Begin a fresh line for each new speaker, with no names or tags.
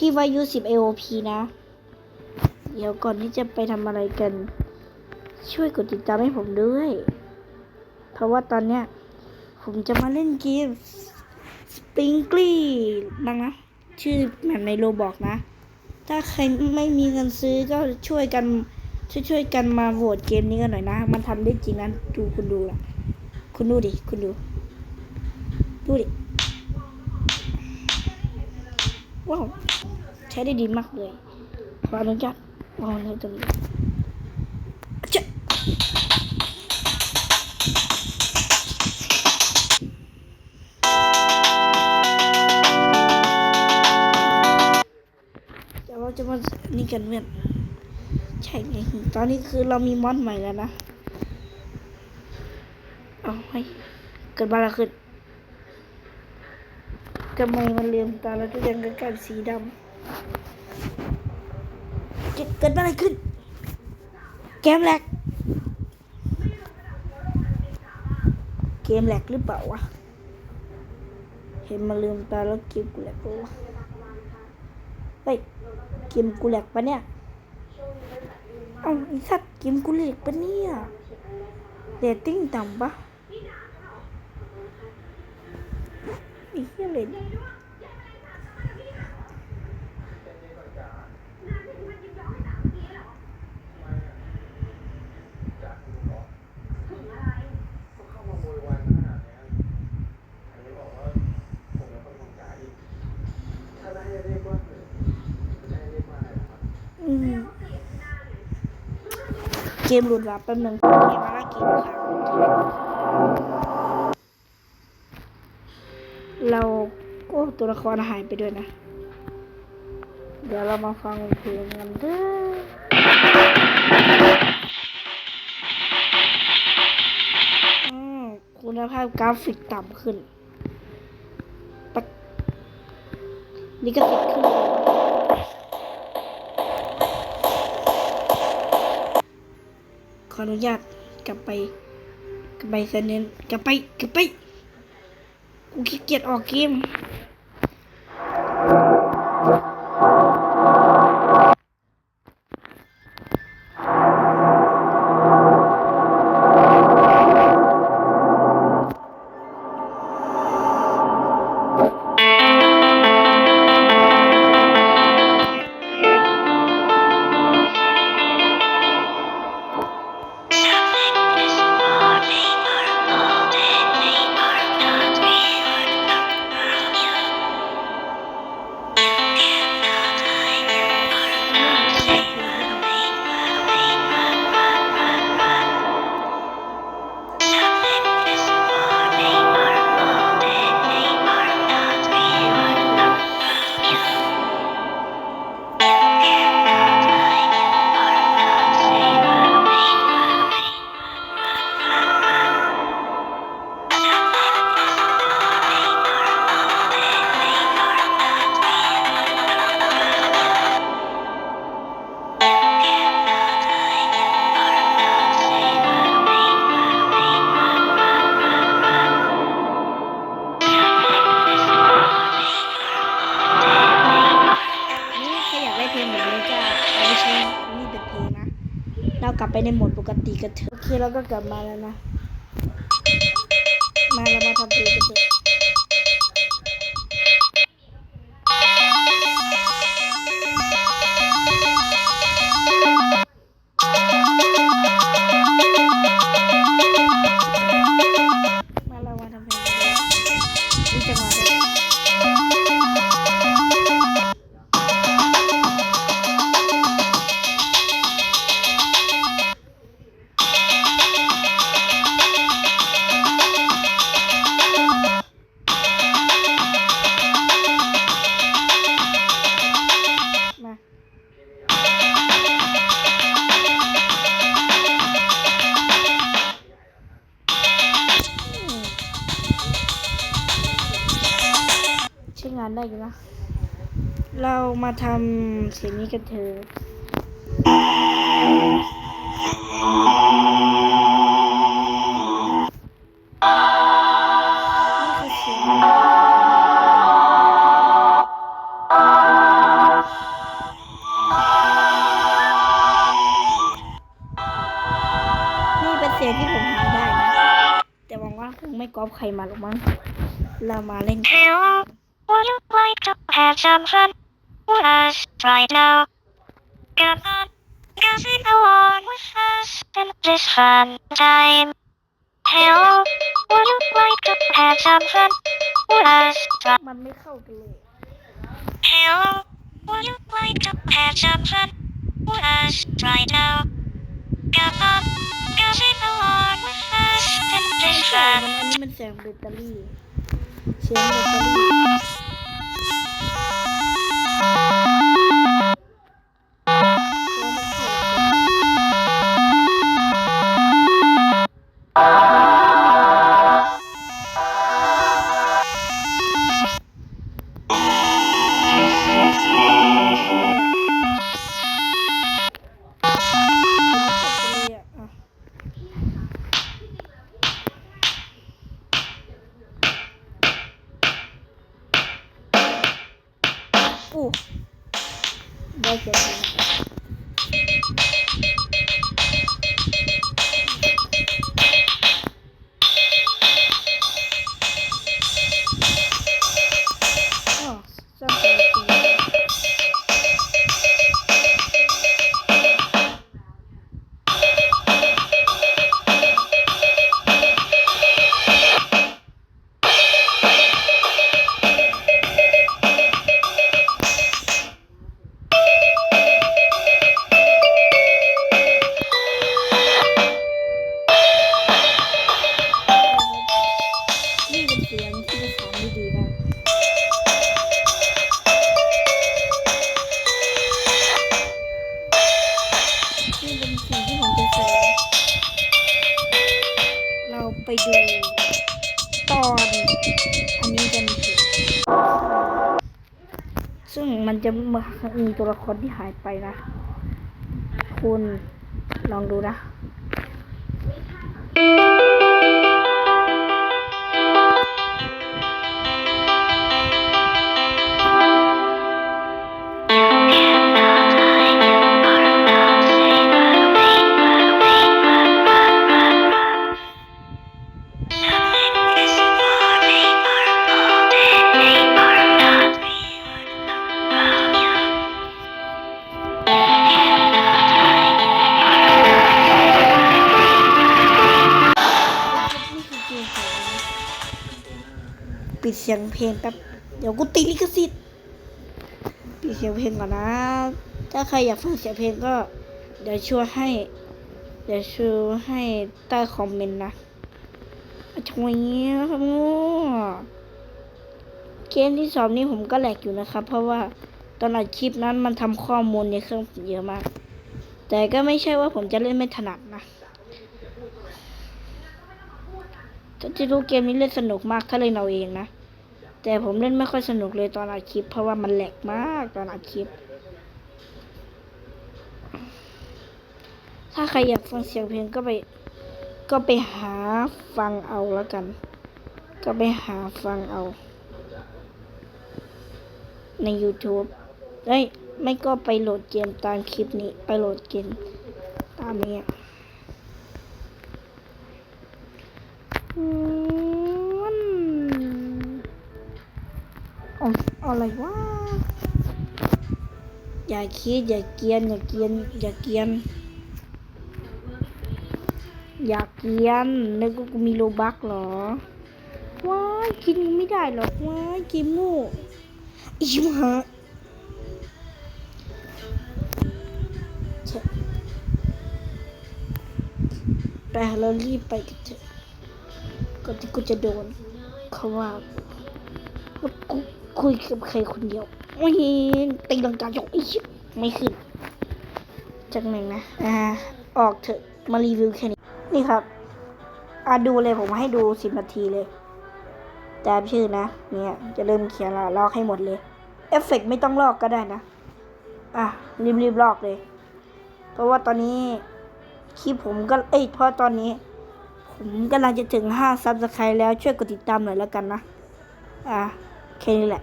ที่วายุ10 AOP นะ เดี๋ยวก่อนที่จะไปทำอะไรกัน ช่วยกดติดตามให้ผมด้วย เพราะว่าตอนเนี้ย ผมจะมาเล่นเกม Sprinkly นะนะ ชื่อแบบในโรบอกนะ ถ้าใครไม่มีเงินซื้อก็ช่วยกันช่วยช่วยกันมาโหวตเกมนี้กันหน่อยนะ มันทำได้จริงนะดูคุณดูละคุณดูดิ คุณดู ดูดิ ว้าวใช้ได้ดีมากเลยขออนุญาตวางในตรงนี้เจ๊ะเดี๋ยวเราจะมานี่กันเพื่อนใช่ไงตอนนี้คือเรามีมอดใหม่แล้วนะ เอาไว้เกิดบ้าอะไรขึ้น ทำไมมันเลืมตาแล้วทุกอย่างก็กลายเป็นสีดำเกิดเกิดอะไรขึ้น เกมแหลกเกมแหลกหรือเปล่าวะเห็นมันลืมตาแล้วเกมกูแหลกปะวะเฮ้ยเกมกูแหลกปะเนี่ยเอ้าไอ้สัตว์เกมกูแหลกปะเนี่ยเรตติ้งต่ำปะไอ้เหี้ยเลยเกมหลุดว่ะแป๊บนึงเกมมาละเกม ตัวละครหายไปด้วยนะ เดี๋ยวเรามาฟังเพลงกันเด้ออืมคุณภาพกราฟิกต่ำขึ้นนี่ก็ติดขึ้นขออนุญาตกลับไปกลับไปเซนเนนกลับไปกลับไปกูขี้เกียจออกเกม เรากลับไปในโหมดปกติกันเถอะโอเคเราก็กลับมาแล้วนะ มาเรามาทำเพลงกันเถอะานได้อยู่นะ เรามาทำเสียงนี้กันเถอียงที่ผมหาได้นะ แต่หวังว่าคงไม่กรอบใครมาหรอกมั้ง เรามาเล่น
กัน would you like to have some fun with us right now? Come on, come sing along with us in this fun time. Hello, would you like to have some fun with us? Right?
มันไม่เข้ากันเลย
Hello, would you like to have some fun with us right now? Come on, come sing along with us in this fun
มันอันนี้มันเสียงแบตเตอรี่เสียงแบตเตอรี่ อู้ ซึ่งมันจะมีตัวละครที่หายไปนะ คุณลองดูนะ เสียงเพลงแป๊บ เดี๋ยวกูติดลิขสิทธิ์ปิดเสียงเพลงก่อนนะ ถ้าใครอยากฟังเสียงเพลงก็ เดี๋ยวช่วยให้ เดี๋ยวช่วยให้ใต้คอมเมนต์นะช่วยเงี้ครับง่เกมที่สองนี้ผมก็แหลกอยู่นะครับ เพราะว่าตอนอัดคลิปนั้นมันทำข้อมูลในเครื่องผมเยอะมาก แต่ก็ไม่ใช่ว่าผมจะเล่นไม่ถนัดนะจะรู้เกมนี้เล่นสนุกมากถ้าเล่นเอาเองนะ แต่ผมเล่นไม่ค่อยสนุกเลยตอนอัดคลิป เพราะว่ามันแหลกมากตอนอัดคลิป ถ้าใครอยากฟังเสียงเพลงก็ไป ก็ไปหาฟังเอาแล้วกัน ก็ไปหาฟังเอา ใน YouTube เอ้ยไม่ก็ไปโหลดเกมตามคลิปนี้ ไปโหลดเกมตามนี้อืม อาเอะไรวะ อย่าคิด อย่าเกียน อย่าเกียน อย่าเกียน อย่าเกียนนึกว่ากูมีโลบักเหรอ ว้ายกินไม่ได้หรอกว้ายกินโง่อีมหะเถอะไปเรารีบไปกันเถอะก่อนที่กูจะโดนเขาว่ากู คุยกับใครคนเดียวไม่เห็นตีลังกาจกอีกไม่ขึ้น จากหนึ่งนะ อ่า ออกเถอะ มารีวิวแค่นี้ นี่ครับ อ่าดูเลยผมให้ดูสิบนาทีเลยตามชื่อนะ เนี่ย จะเริ่มเขียนละลอกให้หมดเลย เอฟเฟกต์ไม่ต้องลอกก็ได้นะ อะ รีบๆลอกเลย เพราะว่าตอนนี้คลิปผมก็ เอ้ย เพราะตอนนี้ ผมกำลังจะถึงห้าซับสไครต์แล้วช่วยกดติดตามหน่อยแล้วกันนะ อะ แค่นี้แหละ